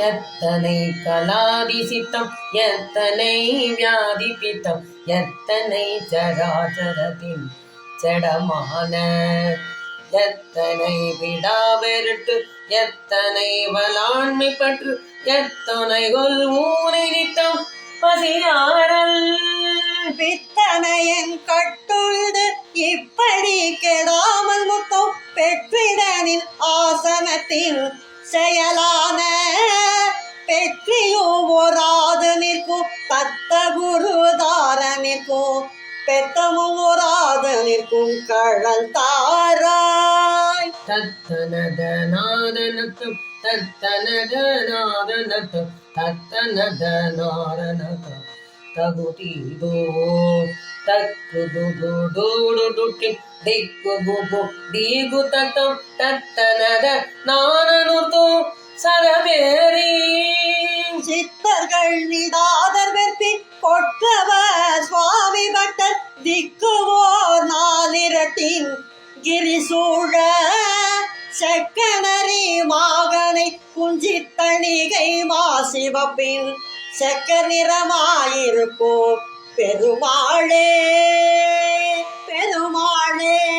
எத்தனை கலாதிசித்தம் எத்தனை வியாதி பித்தம் எத்தனை சராசரத்தின் செடமான எத்தனை விடாவெருட்டு எத்தனை வலாண்மை பற்று எத்தனை கொல் ஊனை பசியாரல் பித்தனையன் கட்டுண்டு இப்படி கெடாமல் முத்தம் பெற்றிடனின் ஆசனத்தில் செயலான குரு தார நிற்கும் பெத்தமும் ஓராத நிற்கும் கழல் தாராய். தத்தனதநாதனத்தும் தத்தனதநாதனத்தும் தத்தனதநாதனத்தும். தகுதிதோ தக்குதுடுடுடுடுட்டி திக்குகுகு தீகு தத்தம் தத்தனத நானனுத்தும் சரபேரி சித்தர்கள் நிதாத திக்குவோர் நாளிரட்டின் கிரிசூழ செக்கனரி மாகனை குஞ்சித்தணிகை மாசிவப்பின் செக்க நிறமாயிருக்கோ பெருமாளே பெருமாளே.